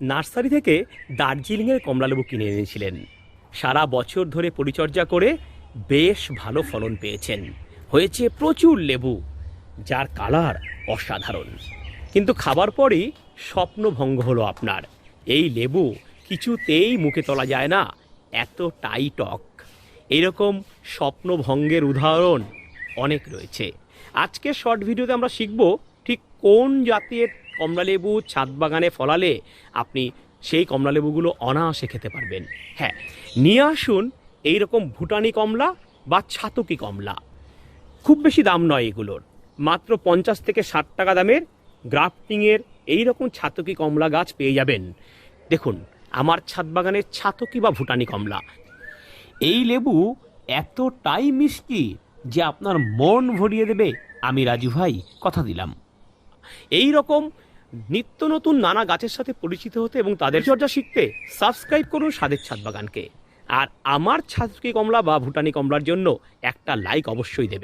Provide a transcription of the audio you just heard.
Nursery থেকে দার্জিলিংয়ের কমলালেবু কিনে এনেছিলেন। সারা বছর ধরে পরিচর্যা করে বেশ ভালো ফলন পেয়েছেন। হয়েছে প্রচুর লেবু, যার কালার অসাধারণ। কিন্তু খাবার পরই স্বপ্নভঙ্গ হলো আপনার। এই লেবু কিছুতেই মুখে তোলা যায় না, এতটাই টক। এরকম স্বপ্নভঙ্গের উদাহরণ অনেক রয়েছে। আজকের শর্ট ভিডিওতে আমরা শিখব ঠিক কোন জাতের কমলালেবু ছাদ বাগানে ফলালে আপনি সেই কমলালেবুগুলো অনায়াসে খেতে পারবেন। হ্যাঁ নিয়ে আসুন এইরকম ভুটানি কমলা বা ছাতকি কমলা। খুব বেশি দাম নয় এগুলোর। মাত্র পঞ্চাশ থেকে ষাট টাকা দামের গ্রাফটিংয়ের এইরকম ছাতকি কমলা গাছ পেয়ে যাবেন। দেখুন, আমার ছাদ বাগানের ছাতকি বা ভুটানি কমলা। এই লেবু এতটাই মিষ্টি যে আপনার মন ভরিয়ে দেবে। আমি রাজু ভাই, কথা দিলাম। এই রকম নিত্য নতুন নানা গাছের সাথে পরিচিত হতে এবং তাদের চর্চা শিখতে সাবস্ক্রাইব করুন স্বাদের ছাদ বাগানকে। আর আমার ছাদকে কমলা বা ভুটানি কমলার জন্য একটা লাইক অবশ্যই দেবে।